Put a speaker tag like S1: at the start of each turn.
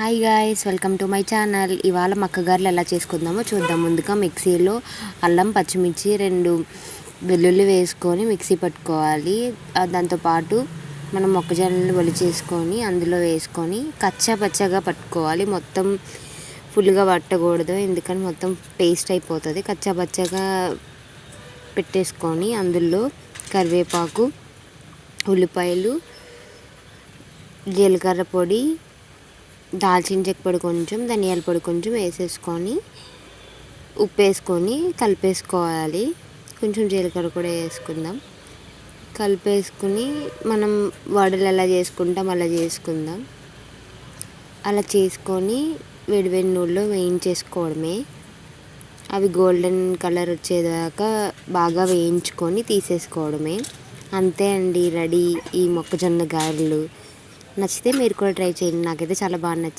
S1: Hi guys welcome to my channel ఇవాళ మక్కగారులు ఎలా చేసుకుందామో చూద్దాం. ముందుగా మిక్సీలో అల్లం పచ్చిమిర్చి రెండు వెల్లుల్లి వేసుకొని మిక్సీ పట్టుకోవాలి. దాంతోపాటు మనం మొక్కజొన్నలు ఒలి చేసుకొని అందులో వేసుకొని కచ్చా పచ్చగా పట్టుకోవాలి. మొత్తం ఫుల్గా పట్టకూడదు ఎందుకంటే మొత్తం పేస్ట్ అయిపోతుంది. కచ్చా పచ్చగా పెట్టేసుకొని అందులో కరివేపాకు ఉల్లిపాయలు జీలకర్ర పొడి దాల్చిన చెక్క పొడి కొంచెం ధనియాల పొడి కొంచెం వేసేసుకొని ఉప్పు వేసుకొని కలిపేసుకోవాలి. కొంచెం జీలకర్ర కూడా వేసుకుందాం. కలిపేసుకుని మనం వడలు ఎలా చేసుకుంటాం అలా చేసుకుందాం. అలా చేసుకొని వేడివేడి వేడి నూనెలో వేయించేసుకోవడమే. అవి గోల్డెన్ కలర్ వచ్చేదాకా బాగా వేయించుకొని తీసేసుకోవడమే. అంతే అండి రెడీ ఈ మొక్కజొన్న గారెలు. నచ్చితే మీరు కూడా ట్రై చేయండి. నాకైతే చాలా బాగా నచ్చింది.